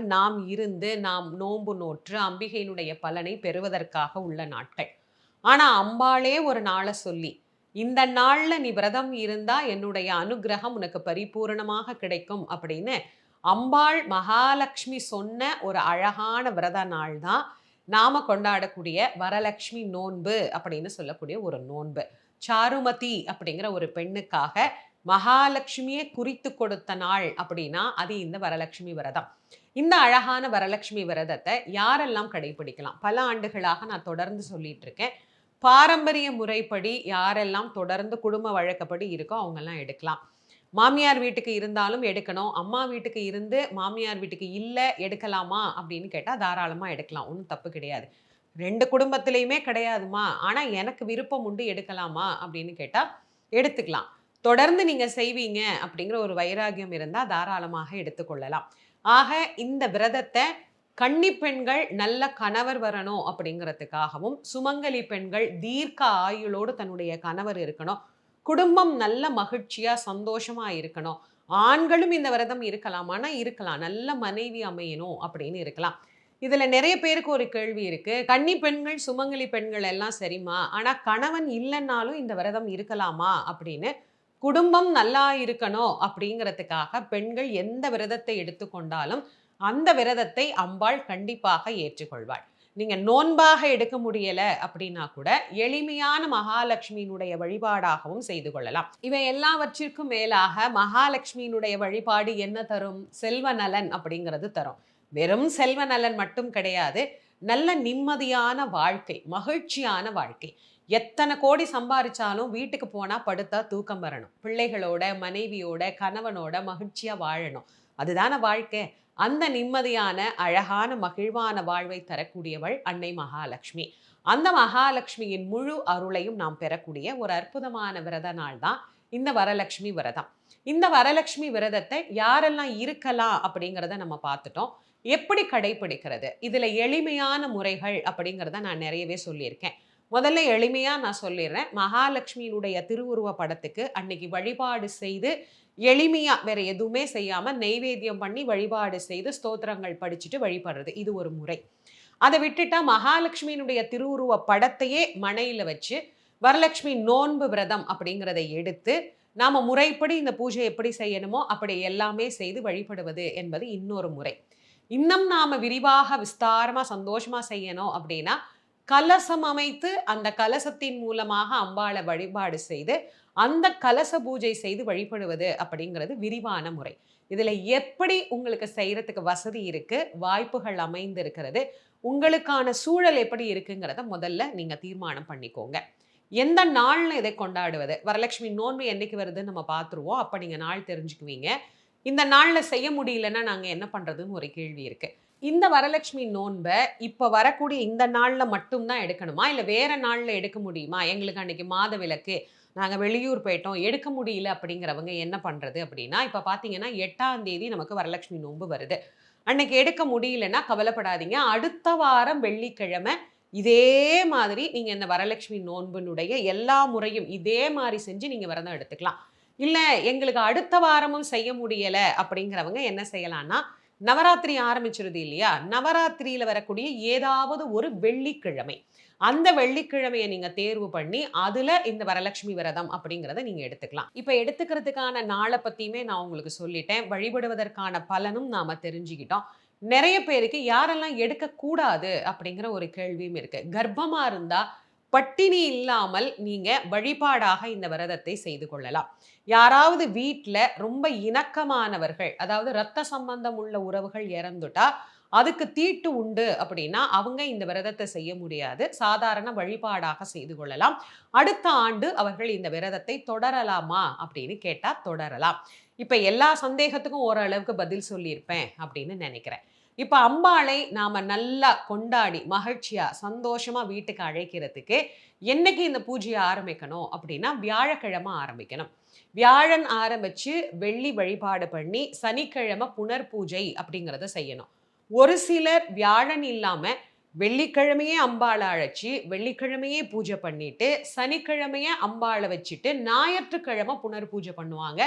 நாம் இருந்து நாம் நோன்பு நோற்று அம்பிகையினுடைய பலனை பெறுவதற்காக உள்ள நாட்கள். ஆனா அம்பாளே ஒரு நாளை சொல்லி இந்த நாள்ல நீ விரதம் இருந்தா என்னுடைய அனுகிரகம் உனக்கு பரிபூரணமாக கிடைக்கும் அப்படின்னு அம்பாள் மகாலட்சுமி சொன்ன ஒரு அழகான விரத நாள் தான் நாம கொண்டாடக்கூடிய வரலட்சுமி நோன்பு அப்படின்னு சொல்லக்கூடிய ஒரு நோன்பு. சாருமதி அப்படிங்கிற ஒரு பெண்ணுக்காக மகாலட்சுமியை குறித்து கொடுத்த நாள் அப்படின்னா அது இந்த வரலட்சுமி விரதம். இந்த அழகான வரலட்சுமி விரதத்தை யாரெல்லாம் கடைபிடிக்கலாம்? பல ஆண்டுகளாக நான் தொடர்ந்து சொல்லிட்டு இருக்கேன். பாரம்பரிய முறைப்படி யாரெல்லாம் தொடர்ந்து குடும்ப வழக்கப்படி இருக்கோ அவங்கெல்லாம் எடுக்கலாம். மாமியார் வீட்டுக்கு இருந்தாலும் எடுக்கணும். அம்மா வீட்டுக்கு இருந்து மாமியார் வீட்டுக்கு இல்லை எடுக்கலாமா அப்படின்னு கேட்டால் தாராளமாக எடுக்கலாம். ஒன்றும் தப்பு கிடையாது. ரெண்டு குடும்பத்திலையுமே கிடையாதுமா? ஆனால் எனக்கு விருப்பம் உண்டு எடுக்கலாமா அப்படின்னு கேட்டால் எடுத்துக்கலாம். தொடர்ந்து நீங்கள் செய்வீங்க அப்படிங்கிற ஒரு வைராகியம் இருந்தால் தாராளமாக எடுத்துக்கொள்ளலாம். ஆக இந்த விரதத்தை கன்னி பெண்கள் நல்ல கணவர் வரணும் அப்படிங்கிறதுக்காகவும் சுமங்கலி பெண்கள் தீர்க்க ஆயுளோடு தன்னுடைய கணவர் இருக்கணும். குடும்பம் நல்ல மகிழ்ச்சியா சந்தோஷமா இருக்கணும். ஆண்களும் இந்த விரதம் இருக்கலாம் ஆனால் இருக்கலாம். நல்ல மனைவி அமையணும் அப்படின்னு இருக்கலாம். இதில் நிறைய பேருக்கு ஒரு கேள்வி இருக்கு. கன்னி பெண்கள் சுமங்கலி பெண்கள் எல்லாம் சரிம்மா. ஆனால் கணவன் இல்லைன்னாலும் இந்த விரதம் இருக்கலாமா அப்படின்னு குடும்பம் நல்லா இருக்கணும் அப்படிங்கிறதுக்காக பெண்கள் எந்த விரதத்தை எடுத்துக்கொண்டாலும் அந்த விரதத்தை அம்பாள் கண்டிப்பாக ஏற்றுக்கொள்வாள். நீங்க நோன்பாக எடுக்க முடியல அப்படின்னா கூட எளிமையான மகாலட்சுமியினுடைய வழிபாடாகவும் செய்து கொள்ளலாம். இவை எல்லாவற்றிற்கும் மேலாக மகாலட்சுமியினுடைய வழிபாடு என்ன தரும்? செல்வ நலன் அப்படிங்கிறது தரும். வெறும் செல்வ நலன் மட்டும் கிடையாது நல்ல நிம்மதியான வாழ்க்கை மகிழ்ச்சியான வாழ்க்கை. எத்தனை கோடி சம்பாரிச்சாலும் வீட்டுக்கு போனா படுத்தா தூக்கம் வரணும். பிள்ளைகளோட மனைவியோட கணவனோட மகிழ்ச்சியா வாழணும். அதுதான வாழ்க்கை. அந்த நிம்மதியான அழகான மகிழ்வான வாழ்வை தரக்கூடியவள் அன்னை மகாலட்சுமி. அந்த மகாலட்சுமியின் முழு அருளையும் நாம் பெறக்கூடிய ஒரு அற்புதமான விரத நாள் தான் இந்த வரலட்சுமி விரதம். இந்த வரலட்சுமி விரதத்தை யாரெல்லாம் இருக்கலாம் அப்படிங்கிறத நம்ம பார்த்துட்டோம். எப்படி கடைபிடிக்கிறது? இதில் எளிமையான முறைகள் அப்படிங்கிறத நான் நிறையவே சொல்லியிருக்கேன். முதல்ல எளிமையாக நான் சொல்லிடுறேன். மகாலட்சுமியினுடைய திருவுருவ படத்துக்கு அன்னைக்கு வழிபாடு செய்து எளிமையாக வேற எதுவுமே செய்யாமல் நெய்வேத்தியம் பண்ணி வழிபாடு செய்து ஸ்தோத்திரங்கள் படிச்சுட்டு வழிபடுறது. இது ஒரு முறை. அதை விட்டுட்டா மகாலட்சுமியினுடைய திருவுருவ படத்தையே மனையில் வச்சு வரலட்சுமி நோன்பு விரதம் அப்படிங்கிறத எடுத்து நாம் முறைப்படி இந்த பூஜை எப்படி செய்யணுமோ அப்படி எல்லாமே செய்து வழிபடுவது என்பது இன்னொரு முறை. இன்னும் நாம் விரிவாக விஸ்தாரமாக சந்தோஷமாக செய்யணும் அப்படின்னா கலசம் அமைத்து அந்த கலசத்தின் மூலமாக அம்பாளை வழிபாடு செய்து அந்த கலச பூஜை செய்து வழிபடுவது அப்படிங்கிறது விரிவான முறை. இதில் எப்படி உங்களுக்கு செய்கிறதுக்கு வசதி இருக்குது வாய்ப்புகள் அமைந்து இருக்கிறது உங்களுக்கான சூழல் எப்படி இருக்குங்கிறத முதல்ல நீங்கள் தீர்மானம் பண்ணிக்கோங்க. எந்த நாள்னு இதை கொண்டாடுவது? வரலட்சுமி நோன்பு என்றைக்கு வருதுன்னு நம்ம பார்த்துருவோம். அப்போ நீங்கள் நாள் தெரிஞ்சுக்குவீங்க. இந்த நாளில் செய்ய முடியலன்னா நாங்கள் என்ன பண்ணுறதுன்னு ஒரு கேள்வி இருக்குது இந்த வரலட்சுமி நோன்பை இப்போ வரக்கூடிய இந்த நாளில் மட்டும்தான் எடுக்கணுமா? இல்லை வேறு நாளில் எடுக்க முடியுமா? எங்களுக்கு அன்றைக்கி மாத விளக்கு நாங்கள் வெளியூர் போயிட்டோம் எடுக்க முடியல அப்படிங்கிறவங்க என்ன பண்ணுறது அப்படின்னா இப்போ பார்த்தீங்கன்னா எட்டாம் தேதி நமக்கு வரலட்சுமி நோன்பு வருது. அன்னைக்கு எடுக்க முடியலன்னா கவலைப்படாதீங்க. அடுத்த வாரம் வெள்ளிக்கிழமை இதே மாதிரி நீங்கள் இந்த வரலட்சுமி நோன்பினுடைய எல்லா முறையும் இதே மாதிரி செஞ்சு நீங்கள் விரதம் எடுத்துக்கலாம். இல்லை எங்களுக்கு அடுத்த வாரமும் செய்ய முடியலை அப்படிங்கிறவங்க என்ன செய்யலான்னா நவராத்திரி ஆரம்பிச்சிருது இல்லையா? நவராத்திரியில வரக்கூடிய ஏதாவது ஒரு வெள்ளிக்கிழமை. அந்த வெள்ளிக்கிழமையை நீங்கள் தேர்வு பண்ணி அதில் இந்த வரலட்சுமி விரதம் அப்படிங்கிறத நீங்கள் எடுத்துக்கலாம். இப்போ எடுத்துக்கிறதுக்கான நாளை பற்றியுமே நான் உங்களுக்கு சொல்லிட்டேன். வழிபடுவதற்கான பலனும் நாம தெரிஞ்சுக்கிட்டோம். நிறைய பேருக்கு யாரெல்லாம் எடுக்கக்கூடாது அப்படிங்கிற ஒரு கேள்வியும் இருக்கு. கர்ப்பமாக இருந்தால் பட்டினி இல்லாமல் நீங்கள் வழிபாடாக இந்த விரதத்தை செய்து கொள்ளலாம். யாராவது வீட்டில் ரொம்ப இணக்கமானவர்கள் அதாவது ரத்த சம்பந்தம் உள்ள உறவுகள் இறந்துட்டா அதுக்கு தீட்டு உண்டு அப்படின்னா அவங்க இந்த விரதத்தை செய்ய முடியாது. சாதாரண வழிபாடாக செய்து கொள்ளலாம். அடுத்த ஆண்டு அவர்கள் இந்த விரதத்தை தொடரலாமா அப்படின்னு கேட்டால் தொடரலாம். இப்போ எல்லா சந்தேகத்துக்கும் ஓரளவுக்கு பதில் சொல்லியிருப்பேன் அப்படின்னு நினைக்கிறேன். இப்போ அம்பாளை நாம நல்லா கொண்டாடி மகிழ்ச்சியாக சந்தோஷமாக வீட்டுக்கு அழைக்கிறதுக்கு என்னைக்கு இந்த பூஜையை ஆரம்பிக்கணும் அப்படின்னா வியாழக்கிழமை ஆரம்பிக்கணும். வியாழன் ஆரம்பித்து வெள்ளி வழிபாடு பண்ணி சனிக்கிழமை புனர் பூஜை அப்படிங்கிறத செய்யணும். ஒரு சிலர் வியாழன் இல்லாமல் வெள்ளிக்கிழமையே அம்பாளை அழைச்சி வெள்ளிக்கிழமையே பூஜை பண்ணிட்டு சனிக்கிழமையே அம்பாளை வச்சுட்டு ஞாயிற்றுக்கிழமை புனர் பூஜை பண்ணுவாங்க.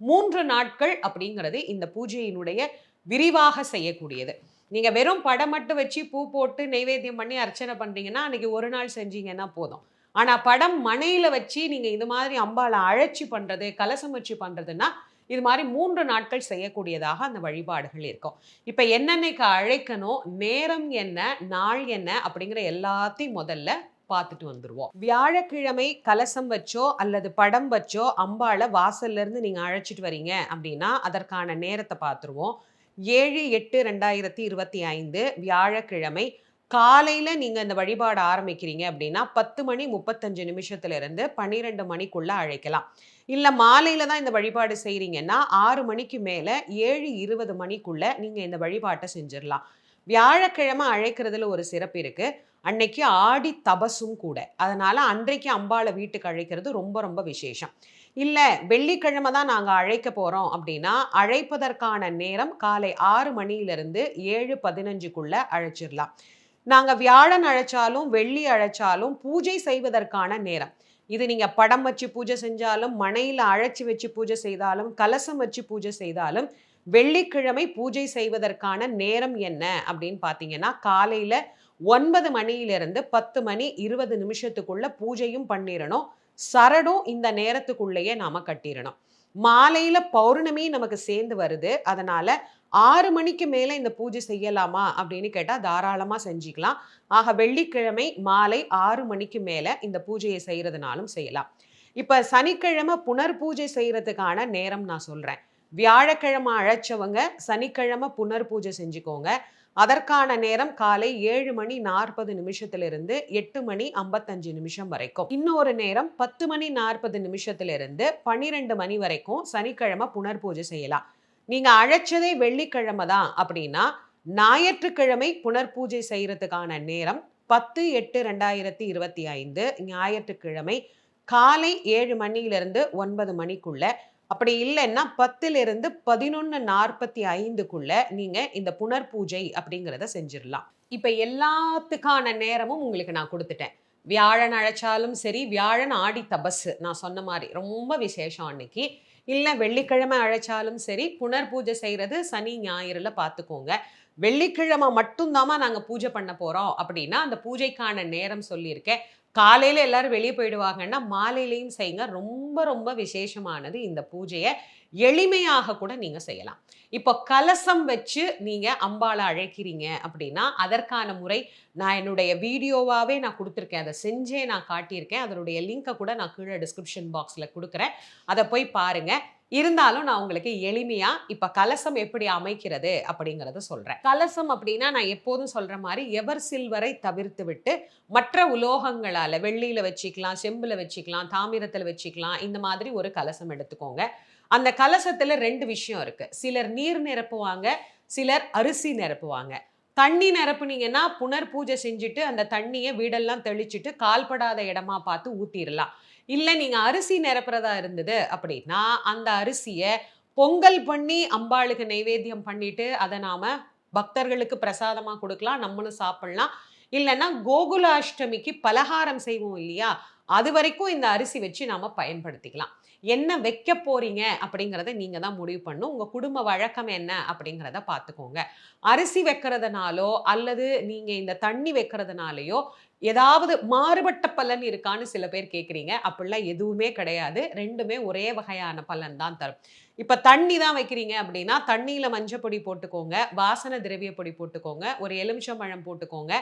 மூன்று நாட்கள் அப்படிங்கிறது இந்த பூஜையினுடைய விரிவாக செய்யக்கூடியது. நீங்கள் வெறும் படம் மட்டும் வச்சு பூ போட்டு நெய்வேத்தியம் பண்ணி அர்ச்சனை பண்ணுறீங்கன்னா அன்றைக்கி ஒரு நாள் செஞ்சீங்கன்னா போதும். ஆனால் படம் மனையில் வச்சு நீங்கள் இது மாதிரி அம்பாளை அழைச்சி பண்ணுறது கலசம் வச்சு பண்ணுறதுன்னா இது மாதிரி மூன்று நாட்கள் செய்யக்கூடியதாக அந்த வழிபாடுகள் இருக்கும். இப்போ என்னென்னைக்கு அழைக்கணும் நேரம் என்ன நாள் என்ன அப்படிங்கிற எல்லாத்தையும் முதல்ல பார்த்துட்டு வந்துடுவோம் வியாழக்கிழமை கலசம் வச்சோ அல்லது படம் வச்சோ அம்பாளை வாசல்லேருந்து நீங்கள் அழைச்சிட்டு வரீங்க அப்படின்னா அதற்கான நேரத்தை பார்த்துருவோம். ஏழு எட்டு ரெண்டாயிரத்தி இருபத்தி ஐந்து வியாழக்கிழமை காலையில் நீங்கள் இந்த வழிபாடு ஆரம்பிக்கிறீங்க அப்படின்னா பத்து மணி முப்பத்தஞ்சு நிமிஷத்துலேருந்து பன்னிரெண்டு மணிக்குள்ளே அழைக்கலாம். இல்லை மாலையில் தான் இந்த வழிபாடு செய்கிறீங்கன்னா ஆறு மணிக்கு மேலே ஏழு இருபது மணிக்குள்ளே நீங்கள் இந்த வழிபாட்டை செஞ்சிடலாம். வியாழக்கிழமை அழைக்கிறதுல ஒரு சிறப்பு இருக்கு. அன்னைக்கு ஆடி தபசும் கூட. அதனால் அன்றைக்கு அம்பாளை வீட்டுக்கு அழைக்கிறது ரொம்ப ரொம்ப விசேஷம். இல்லை வெள்ளிக்கிழமை தான் நாங்கள் அழைக்க போகிறோம் அப்படின்னா அழைப்பதற்கான நேரம் காலை ஆறு மணியிலிருந்து ஏழு பதினஞ்சுக்குள்ள அழைச்சிடலாம். நாங்கள் வியாழன் அழைச்சாலும் வெள்ளி அழைச்சாலும் பூஜை செய்வதற்கான நேரம். இது நீங்கள் படம் வச்சு பூஜை செஞ்சாலும் மனையில் அழைச்சி வச்சு பூஜை செய்தாலும் கலசம் வச்சு பூஜை செய்தாலும் வெள்ளிக்கிழமை பூஜை செய்வதற்கான நேரம் என்ன அப்படின்னு பார்த்தீங்கன்னா காலையில் ஒன்பது மணியிலிருந்து பத்து மணி இருபது நிமிஷத்துக்குள்ள பூஜையும் பண்ணிடணும். சரடும் இந்த நேரத்துக்குள்ளேயே நாம் கட்டிடணும். மாலையில் பௌர்ணமி நமக்கு சேர்ந்து வருது. அதனால் ஆறு மணிக்கு மேலே இந்த பூஜை செய்யலாமா அப்படின்னு கேட்டால் தாராளமாக செஞ்சுக்கலாம். ஆக வெள்ளிக்கிழமை மாலை ஆறு மணிக்கு மேலே இந்த பூஜையை செய்கிறதுனாலும் செய்யலாம். இப்போ சனிக்கிழமை புனர் பூஜை செய்கிறதுக்கான நேரம் நான் சொல்கிறேன் வியாழக்கிழமை அழைச்சவங்க சனிக்கிழமை புனர் பூஜை செஞ்சுக்கோங்க. அதற்கான நேரம் காலை ஏழு மணி நாற்பது நிமிஷத்திலிருந்து எட்டு மணி ஐம்பத்தஞ்சு நிமிஷம் வரைக்கும். இன்னொரு நேரம் பத்து மணி நாற்பது நிமிஷத்திலிருந்து பன்னிரெண்டு மணி வரைக்கும் சனிக்கிழமை புனர்பூஜை செய்யலாம். நீங்க அழைச்சதே வெள்ளிக்கிழமை தான். அப்படின்னா ஞாயிற்றுக்கிழமை புனர்பூஜை செய்யறதுக்கான நேரம் பத்து எட்டு ரெண்டாயிரத்தி இருபத்தி ஐந்து. ஞாயிற்றுக்கிழமை காலை ஏழு மணியிலிருந்து ஒன்பது மணிக்குள்ள அப்படி இல்லைன்னா பத்திலிருந்து பதினொன்று நாற்பத்தி ஐந்துக்குள்ள நீங்கள் இந்த புனர் பூஜை அப்படிங்கிறத செஞ்சிடலாம். இப்போ எல்லாத்துக்கான நேரமும் உங்களுக்கு நான் கொடுத்துட்டேன். வியாழன் அழைச்சாலும் சரி வியாழன் ஆடி தபசு நான் சொன்ன மாதிரி ரொம்ப விசேஷம் அன்னைக்கு. இல்லை வெள்ளிக்கிழமை அழைச்சாலும் சரி புனர் பூஜை செய்கிறது சனி ஞாயிறுல பார்த்துக்கோங்க வெள்ளிக்கிழமை மட்டும்தாம்மா நாங்கள் பூஜை பண்ண போகிறோம் அப்படின்னா அந்த பூஜைக்கான நேரம் சொல்லியிருக்கேன். காலையில் எல்லாரும் வெளியே போயிடுவாங்கன்னா மாலையிலையும் செய்யுங்க. ரொம்ப ரொம்ப விசேஷமானது இந்த பூஜையை எளிமையாக கூட நீங்கள் செய்யலாம். இப்போ கலசம் வச்சு நீங்கள் அம்பாளை அழைக்கிறீங்க அப்படின்னா அதற்கான முறை நான் என்னுடைய வீடியோவாகவே நான் கொடுத்துருக்கேன். அதை செஞ்சே நான் காட்டியிருக்கேன். அதனுடைய லிங்கை கூட நான் கீழே டிஸ்கிரிப்ஷன் பாக்ஸில் கொடுக்குறேன். அதை போய் பாருங்கள் இருந்தாலும் நான் உங்களுக்கு எளிமையா இப்ப கலசம் எப்படி அமைக்கிறது அப்படிங்கறத சொல்றேன். கலசம் அப்படின்னா நான் எப்போதும் சொல்ற மாதிரி எவர் சில்வரை தவிர்த்து விட்டு மற்ற உலோகங்களால வெள்ளியில வச்சுக்கலாம் செம்புல வச்சுக்கலாம் தாமிரத்துல வச்சுக்கலாம் இந்த மாதிரி ஒரு கலசம் எடுத்துக்கோங்க. அந்த கலசத்துல ரெண்டு விஷயம் இருக்கு. சிலர் நீர் நிரப்புவாங்க சிலர் அரிசி நிரப்புவாங்க. தண்ணி நிரப்புனீங்கன்னா புனர் பூஜை செஞ்சுட்டு அந்த தண்ணியை வீடெல்லாம் தெளிச்சுட்டு கால்படாத இடமா பார்த்து ஊத்திடலாம் இல்லை நீங்கள் அரிசி நிரப்புறதா இருந்தது அப்படின்னா அந்த அரிசியை பொங்கல் பண்ணி அம்பாளுக்கு நைவேத்தியம் பண்ணிட்டு அதை நாம் பக்தர்களுக்கு பிரசாதமாக கொடுக்கலாம் நம்மளும் சாப்பிட்லாம். இல்லைன்னா கோகுலாஷ்டமிக்கு பலகாரம் செய்வோம் இல்லையா? அது வரைக்கும் இந்த அரிசி வச்சு நாம் பயன்படுத்திக்கலாம். என்ன வைக்க போறீங்க அப்படிங்கிறத நீங்கள் தான் முடிவு பண்ணும் உங்கள் குடும்ப வழக்கம் என்ன அப்படிங்கிறத பார்த்துக்கோங்க. அரிசி வைக்கிறதுனாலோ அல்லது நீங்கள் இந்த தண்ணி வைக்கிறதுனாலயோ ஏதாவது மாறுபட்ட பலன் இருக்கான்னு சில பேர் கேட்குறீங்க அப்படிலாம் எதுவுமே கிடையாது. ரெண்டுமே ஒரே வகையான பலன் தான் தரும். இப்போ தண்ணி தான் வைக்கிறீங்க அப்படின்னா தண்ணியில் மஞ்சப்பொடி போட்டுக்கோங்க வாசனை திரவிய பொடி போட்டுக்கோங்க ஒரு எலுமிச்சம்பழம் போட்டுக்கோங்க.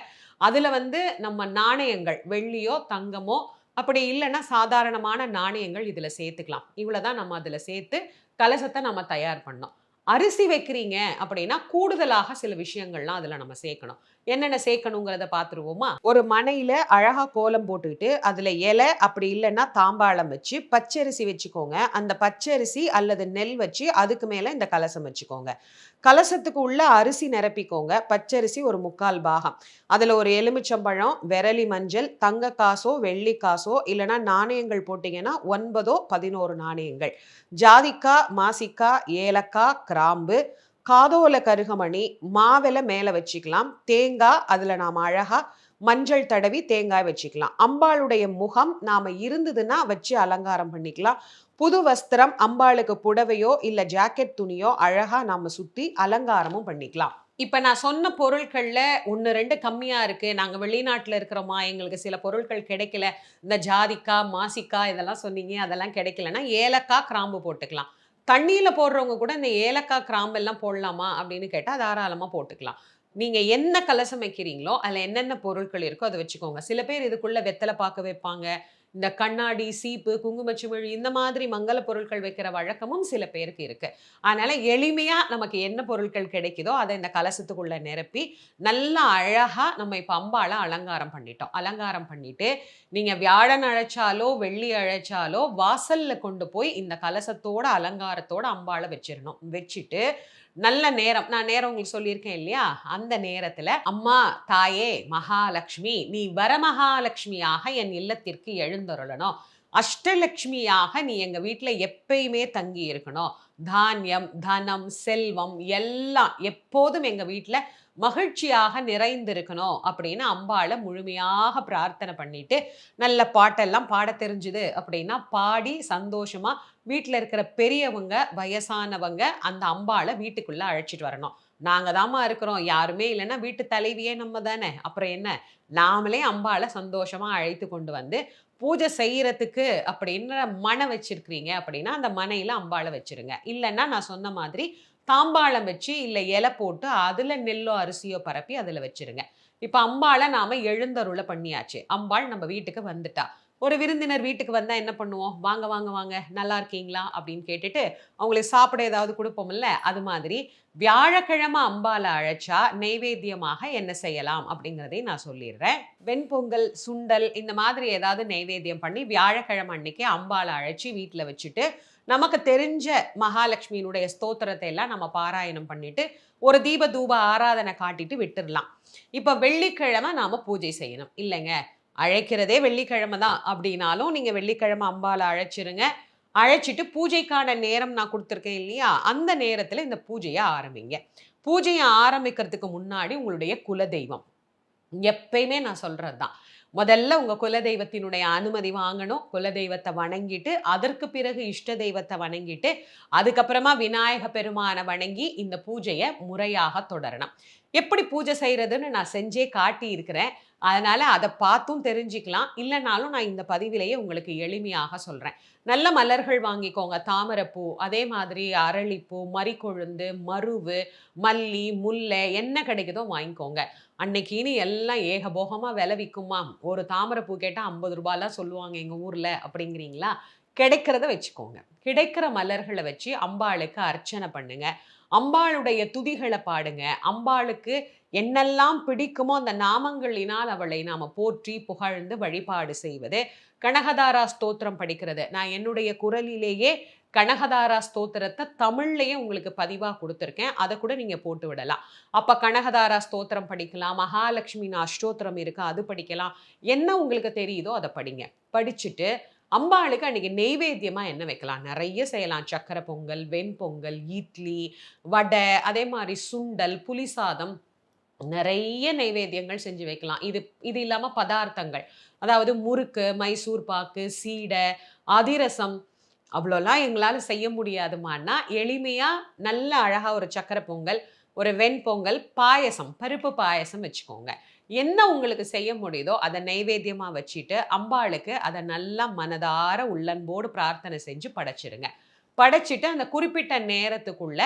அதில் வந்து நம்ம நாணயங்கள் வெள்ளியோ தங்கமோ அப்படி இல்லைன்னா சாதாரணமான நாணயங்கள் இதில் சேர்த்துக்கலாம். இவ்வளோ தான் நம்ம அதில் சேர்த்து கலசத்தை நம்ம தயார் பண்ணோம். அரிசி வைக்கிறீங்க அப்படின்னா கூடுதலாக சில விஷயங்கள்லாம் அதில் நம்ம சேர்க்கணும். என்னென்ன சேர்க்கணுங்கிறத பார்த்துருவோமா? ஒரு மனையில் அழகாக கோலம் போட்டுக்கிட்டு அதில் இலை அப்படி இல்லைன்னா தாம்பாளம் வச்சு பச்சரிசி வச்சுக்கோங்க. அந்த பச்சரிசி அல்லது நெல் வச்சு அதுக்கு மேலே இந்த கலசம் வச்சுக்கோங்க. கலசத்துக்கு உள்ள அரிசி நிரப்பிக்கோங்க. பச்சரிசி ஒரு முக்கால் பாகம். அதில் ஒரு எலுமிச்சம்பழம் விரலி மஞ்சள் தங்க காசோ வெள்ளி காசோ இல்லைன்னா நாணயங்கள் போட்டிங்கன்னா ஒன்பதோ பதினோரு நாணயங்கள். ஜாதிக்காய் மாசிக்காய் ஏலக்காய் கிராம்பு காதோல கருகமணி மாவில மேலே வச்சுக்கலாம். தேங்காய் அதில் நாம் அழகா மஞ்சள் தடவி தேங்காய் வச்சுக்கலாம். அம்பாளுடைய முகம் நாம இருந்ததுன்னா வச்சு அலங்காரம் பண்ணிக்கலாம். புது வஸ்திரம் அம்பாளுக்கு புடவையோ இல்ல ஜாக்கெட் துணியோ அழகா நாம சுத்தி அலங்காரமும் பண்ணிக்கலாம். இப்ப நான் சொன்ன பொருட்கள்ல ஒன்று ரெண்டு கம்மியா இருக்கு. நாங்க வெளிநாட்டுல இருக்கிறோமா எங்களுக்கு சில பொருட்கள் கிடைக்கல. இந்த ஜாதிக்காய் மாசிக்காய் இதெல்லாம் சொன்னீங்க அதெல்லாம் கிடைக்கலன்னா ஏலக்காய் கிராம்பு போட்டுக்கலாம். தண்ணியில் போடுறவங்க கூட இந்த ஏலக்காய் கிராம்பெல்லாம் போடலாமா அப்படின்னு கேட்டால் தாராளமாக போட்டுக்கலாம். நீங்கள் என்ன கலசம் வைக்கிறீங்களோ அதில் என்னென்ன பொருட்கள் இருக்கோ அதை வச்சுக்கோங்க. சில பேர் இதுக்குள்ளே வெத்தலை பார்க்க வைப்பாங்க. இந்த கண்ணாடி சீப்பு குங்குமச்சிமிழ் இந்த மாதிரி மங்கள பொருட்கள் வைக்கிற வழக்கமும் சில பேருக்கு இருக்கு. அதனால் எளிமையாக நமக்கு என்ன பொருட்கள் கிடைக்குதோ அதை இந்த கலசத்துக்குள்ளே நிரப்பி நல்லா அழகாக நம்ம இப்போ அம்பால அலங்காரம் பண்ணிட்டோம். அலங்காரம் பண்ணிவிட்டு நீங்கள் வியாழன் அழைச்சாலோ வெள்ளி அழைச்சாலோ வாசலில் கொண்டு போய் இந்த கலசத்தோட அலங்காரத்தோட அம்பாளை வச்சிடணும் வச்சுட்டு நல்ல நேரம். நான் நேரம் உங்களுக்கு சொல்லியிருக்கேன் இல்லையா? அந்த நேரத்துல அம்மா தாயே மகாலட்சுமி நீ வரமகாலட்சுமியாக என் இல்லத்திற்கு எழுந்தருளணும். அஷ்டலக்ஷ்மியாக நீ எங்கள் வீட்டில் எப்பயுமே தங்கி இருக்கணும். தானியம் தனம் செல்வம் எல்லாம் எப்போதும் எங்கள் வீட்டில் மகிழ்ச்சியாக நிறைந்திருக்கணும் அப்படின்னு அம்பாளை முழுமையாக பிரார்த்தனை பண்ணிட்டு நல்ல பாட்டெல்லாம் பாட தெரிஞ்சுது அப்படின்னா பாடி சந்தோஷமாக வீட்டில் இருக்கிற பெரியவங்க வயசானவங்க அந்த அம்பாளை வீட்டுக்குள்ளே அழைச்சிட்டு வரணும். நாங்கள் தாம்மா இருக்கிறோம். யாருமே இல்லைன்னா வீட்டு தலைவியே நம்ம தானே. அப்புறம் என்ன? நாமளே அம்பாளை சந்தோஷமாக அழைத்து கொண்டு வந்து பூஜை செய்கிறதுக்கு அப்படின்ற மனை வச்சுருக்கிறீங்க அப்படின்னா அந்த மனையில் அம்பாளை வச்சுருங்க. இல்லைன்னா நான் சொன்ன மாதிரி தாம்பாளம் வச்சு இல்லை இலை போட்டு அதில் நெல்லோ அரிசியோ பரப்பி அதில் வச்சிருங்க. இப்போ அம்பாளை நாம் எழுந்தருளை பண்ணியாச்சு. அம்பாள் நம்ம வீட்டுக்கு வந்துட்டா. ஒரு விருந்தினர் வீட்டுக்கு வந்தால் என்ன பண்ணுவோம்? வாங்க வாங்க வாங்க நல்லா இருக்கீங்களா? அப்படின்னு கேட்டுட்டு அவங்களுக்கு சாப்பிட ஏதாவது கொடுப்போம்ல அது மாதிரி வியாழக்கிழமை அம்பால அழைச்சா நெய்வேத்தியமாக என்ன செய்யலாம் அப்படிங்கிறதையும் நான் சொல்லிடுறேன். வெண்பொங்கல் சுண்டல் இந்த மாதிரி ஏதாவது நெய்வேத்தியம் பண்ணி வியாழக்கிழமை அன்னைக்கு அம்பால அழைச்சி வீட்டில் வச்சுட்டு நமக்கு தெரிஞ்ச மகாலட்சுமியினுடைய ஸ்தோத்திரத்தை எல்லாம் நம்ம பாராயணம் பண்ணிட்டு ஒரு தீப தூப ஆராதனை காட்டிட்டு விட்டுடலாம் இப்போ வெள்ளிக்கிழமை நாம் பூஜை செய்யணும். இல்லைங்க அழைக்கிறதே வெள்ளிக்கிழமை தான் அப்படின்னாலும் நீங்கள் வெள்ளிக்கிழமை அம்பால அழைச்சிருங்க. அழைச்சிட்டு பூஜைக்கான நேரம் நான் கொடுத்துருக்கேன் இல்லையா? அந்த நேரத்தில் இந்த பூஜையை ஆரம்பிங்க. பூஜையை ஆரம்பிக்கிறதுக்கு முன்னாடி உங்களுடைய குலதெய்வம். எப்பயுமே நான் சொல்கிறது தான் முதல்ல உங்க குலதெய்வத்தினுடைய அனுமதி வாங்கணும். குலதெய்வத்தை வணங்கிட்டு அதற்கு பிறகு இஷ்ட தெய்வத்தை வணங்கிட்டு அதுக்கப்புறமா விநாயக பெருமானை வணங்கி இந்த பூஜையை முறையாக தொடரணும். எப்படி பூஜை செய்யறதுன்னு நான் செஞ்சே காட்டி இருக்கிறேன் அதனால அதை பார்த்தும் தெரிஞ்சுக்கலாம். இல்லைனாலும் நான் இந்த பதிவிலேயே உங்களுக்கு எளிமையாக சொல்றேன். நல்ல மலர்கள் வாங்கிக்கோங்க. தாமரைப்பூ அதே மாதிரி அரளிப்பூ மறிக்கொழுந்து மருவு மல்லி முல்லை என்ன கிடைக்குதோ வாங்கிக்கோங்க. அன்னைக்கின்னு எல்லாம் ஏகபோகமாக விலை விற்குமா ஒரு பூ கேட்டால் ஐம்பது ரூபாய்லாம் சொல்லுவாங்க எங்கள் ஊரில் அப்படிங்கிறீங்களா? கிடைக்கிறத வச்சுக்கோங்க. கிடைக்கிற மலர்களை வச்சு அம்பாளுக்கு அர்ச்சனை பண்ணுங்க. அம்பாளுடைய துதிகளை பாடுங்க. அம்பாளுக்கு என்னெல்லாம் பிடிக்குமோ அந்த நாமங்களினால் அவளை நாம் போற்றி புகழ்ந்து வழிபாடு செய்வது. கனகதாரா ஸ்தோத்திரம் படிக்கிறது. நான் என்னுடைய குரலிலேயே கனகதாரா ஸ்தோத்திரத்தை தமிழ்லையே உங்களுக்கு பதிவாக கொடுத்துருக்கேன். அதை கூட நீங்கள் போட்டு விடலாம். அப்போ கனகதாரா ஸ்தோத்திரம் படிக்கலாம் மகாலட்சுமின் அஷ்டோத்திரம் இருக்குது அது படிக்கலாம். என்ன உங்களுக்கு தெரியுதோ அதை படிங்க. படிச்சுட்டு அம்பாளுக்கு அன்றைக்கி நெய்வேத்தியமாக என்ன வைக்கலாம்? நிறைய செய்யலாம். சக்கரை பொங்கல் வெண்பொங்கல் இட்லி வடை அதே மாதிரி சுண்டல் புளிசாதம் நிறைய நைவேத்தியங்கள் செஞ்சு வைக்கலாம். இது இது இல்லாமல் பதார்த்தங்கள். அதாவது முறுக்கு மைசூர் பாக்கு சீடை அதிரசம் அவ்வளோலாம் எங்களால் செய்ய முடியாதுமான்னா எளிமையாக நல்ல அழகாக ஒரு சக்கரை பொங்கல் ஒரு வெண்பொங்கல் பாயசம் பருப்பு பாயசம் வச்சுக்கோங்க. என்ன உங்களுக்கு செய்ய முடியுதோ அதை நைவேத்தியமாக வச்சுட்டு அம்பாளுக்கு அதை நல்லா மனதார உள்ளன்போடு பிரார்த்தனை செஞ்சு படைச்சிடுங்க படைச்சிட்டு அந்த குறிப்பிட்ட நேரத்துக்குள்ள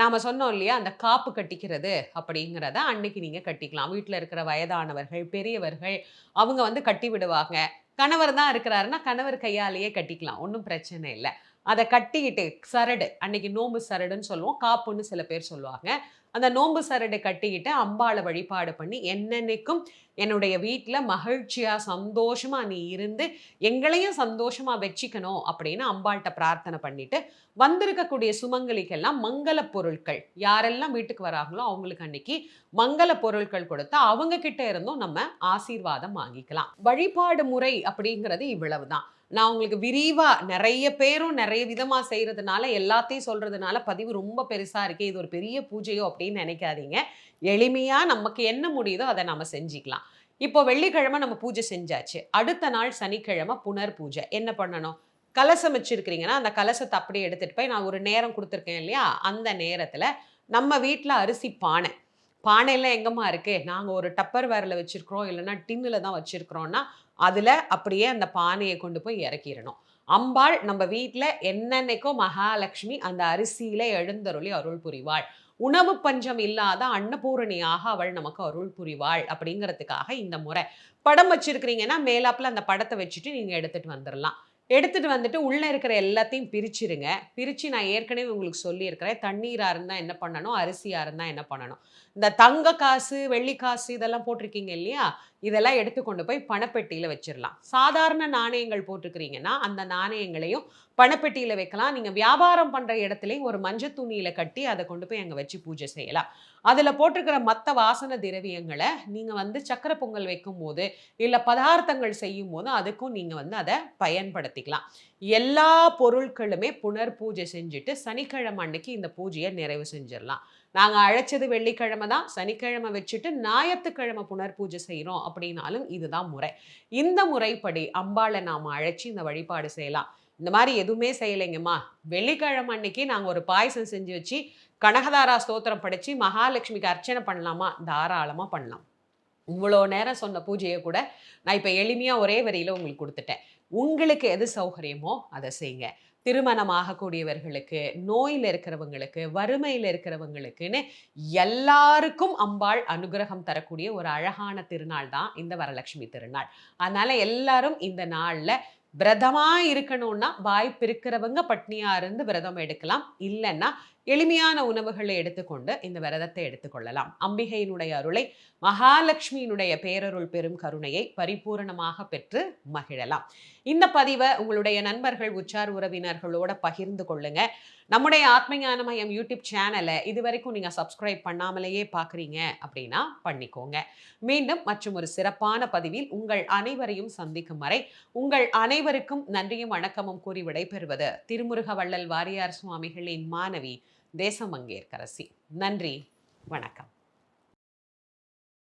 நாம் சொன்னோம் இல்லையா அந்த காப்பு கட்டிக்கிறது அப்படிங்கிறத அன்னைக்கு நீங்கள் கட்டிக்கலாம். வீட்டில் இருக்கிற வயதானவர்கள் பெரியவர்கள் அவங்க வந்து கட்டி விடுவாங்க. கணவர் தான் இருக்கிறாருன்னா கணவர் கையாலேயே கட்டிக்கலாம். ஒன்றும் பிரச்சனை இல்லை. அதை கட்டிக்கிட்டு சரடு. அன்னைக்கு நோம்பு சரடுன்னு சொல்லுவோம். காப்புன்னு சில பேர் சொல்லுவாங்க. அந்த நோம்பு சரடை கட்டிக்கிட்டு அம்பாளை வழிபாடு பண்ணி என்னென்னைக்கும் என்னுடைய வீட்டில் மகிழ்ச்சியாக சந்தோஷமாக நீ இருந்து எங்களையும் சந்தோஷமாக வச்சுக்கணும் அப்படின்னு அம்பாள்கிட்ட பிரார்த்தனை பண்ணிட்டு வந்திருக்கக்கூடிய சுமங்கலிக்கெல்லாம் மங்கள பொருட்கள். யாரெல்லாம் வீட்டுக்கு வராங்களோ அவங்களுக்கு அன்னைக்கு மங்கள பொருட்கள் கொடுத்து அவங்க கிட்ட இருந்தும் நம்ம ஆசீர்வாதம் வாங்கிக்கலாம். வழிபாடு முறை அப்படிங்கிறது இவ்வளவுதான். நான் உங்களுக்கு விரிவாக நிறைய பேரும் நிறைய விதமாக செய்கிறதுனால எல்லாத்தையும் சொல்றதுனால பதிவு ரொம்ப பெருசா இருக்கு இது ஒரு பெரிய பூஜையோ அப்படின்னு நினைக்காதீங்க. எளிமையாக நமக்கு என்ன முடியுதோ அதை நாம செஞ்சுக்கலாம். இப்போ வெள்ளிக்கிழமை நம்ம பூஜை செஞ்சாச்சு. அடுத்த நாள் சனிக்கிழமை புனர் பூஜை. என்ன பண்ணணும்? கலசம் வச்சுருக்கிறீங்கன்னா அந்த கலசத்தை அப்படியே எடுத்துட்டு போய் நான் ஒரு நேரம் கொடுத்துருக்கேன் இல்லையா? அந்த நேரத்தில் நம்ம வீட்டில் அரிசி பானை. பானையெல்லாம் எங்கம்மா இருக்கு? நாங்கள் ஒரு டப்பர் வேரில் வச்சிருக்கிறோம். இல்லைன்னா டின்னில் தான் வச்சிருக்கிறோம்னா அதில் அப்படியே அந்த பானையை கொண்டு போய் இறக்கிடணும். அம்பாள் நம்ம வீட்டில் என்னென்னைக்கோ மகாலட்சுமி அந்த அரிசியில எழுந்தருளி அருள் புரிவாள். உணவு பஞ்சம் இல்லாத அன்னபூரணியாக அவள் நமக்கு அருள் புரிவாள் அப்படிங்கிறதுக்காக இந்த முறை. படம் வச்சிருக்கிறீங்கன்னா மேலாப்புல அந்த படத்தை வச்சுட்டு நீங்க எடுத்துட்டு வந்துடலாம் எடுத்துட்டு வந்துட்டு உள்ள இருக்கிற எல்லாத்தையும் பிரிச்சிருங்க. பிரிச்சு நான் ஏற்கனவே உங்களுக்கு சொல்லியிருக்கிறேன். தண்ணீரா இருந்தா என்ன பண்ணணும்? அரிசியா இருந்தா என்ன பண்ணணும்? இந்த தங்க காசு வெள்ளி காசு இதெல்லாம் போட்டிருக்கீங்க இல்லையா? இதெல்லாம் எடுத்து கொண்டு போய் பணப்பெட்டியில வச்சிடலாம் சாதாரண நாணயங்கள் போட்டிருக்கிறீங்கன்னா அந்த நாணயங்களையும் பணப்பெட்டியில வைக்கலாம். நீங்க வியாபாரம் பண்ணுற இடத்துலையும் ஒரு மஞ்சள் துணியில் கட்டி அதை கொண்டு போய் அங்கே வச்சு பூஜை செய்யலாம். அதுல போட்டிருக்கிற மத்த வாசன திரவியங்களை நீங்கள் வந்து சக்கரை பொங்கல் வைக்கும் போது இல்லை பதார்த்தங்கள் செய்யும் போது அதுக்கும் நீங்கள் வந்து அதை பயன்படுத்திக்கலாம். எல்லா பொருட்களுமே புனர் பூஜை செஞ்சுட்டு சனிக்கிழமை அன்னைக்கு இந்த பூஜையை நிறைவு செஞ்சிடலாம் நாங்கள் அழைச்சது வெள்ளிக்கிழமை தான் சனிக்கிழமை வச்சுட்டு ஞாயிற்றுக்கிழமை புனர் பூஜை செய்கிறோம் அப்படின்னாலும் இதுதான் முறை. இந்த முறைப்படி அம்பாளை நாம் அழைச்சி இந்த வழிபாடு செய்யலாம். இந்த மாதிரி எதுவுமே செய்யலைங்கம்மா. வெள்ளிக்கிழமை அன்னைக்கு நாங்கள் ஒரு பாயசம் செஞ்சு வச்சு கனகதாரா ஸ்தோத்திரம் படித்து மகாலட்சுமிக்கு அர்ச்சனை பண்ணலாமா? தாராளமாக பண்ணலாம். இவ்வளோ நேரம் சொன்ன பூஜையை கூட நான் இப்போ எளிமையாக ஒரே வரியில் உங்களுக்கு கொடுத்துட்டேன். உங்களுக்கு எது சௌகரியமோ அதை செய்யுங்க. திருமணம் ஆகக்கூடியவர்களுக்கு நோயில் இருக்கிறவங்களுக்கு வறுமையில் இருக்கிறவங்களுக்குன்னு எல்லாருக்கும் அம்பாள் அனுகிரகம் தரக்கூடிய ஒரு அழகான திருநாள் தான் இந்த வரலட்சுமி திருநாள். அதனால எல்லாரும் இந்த நாளில் விரதமா இருக்கணும்னா வாய்ப்பு இருக்கிறவங்க பட்னியா இருந்து விரதம் எடுக்கலாம். இல்லைன்னா எளிமையான உணவுகளை எடுத்துக்கொண்டு இந்த விரதத்தை எடுத்துக்கொள்ளலாம். அம்பிகையினுடைய அருளை மகாலட்சுமியினுடைய பேரருள் பெரும் கருணையை பரிபூரணமாக பெற்று மகிழலாம். இந்த பதிவை உங்களுடைய நண்பர்கள் உச்சார் உறவினர்களோட பகிர்ந்து கொள்ளுங்க. நம்முடைய ஆத்மஞானமயம் யூடியூப் சேனலை இது வரைக்கும் நீங்கள் சப்ஸ்கிரைப் பண்ணாமலேயே பார்க்குறீங்க அப்படின்னா பண்ணிக்கோங்க. மீண்டும் மற்றும் ஒரு சிறப்பான பதிவில் உங்கள் அனைவரையும் சந்திக்கும் வரை உங்கள் அனைவருக்கும் நன்றியும் வணக்கமும் கூறி விடைபெறுவது திருமுருக வள்ளல் வாரியார் சுவாமிகளின் மாணவி தேசமங்கேற்கரசி. நன்றி. வணக்கம்.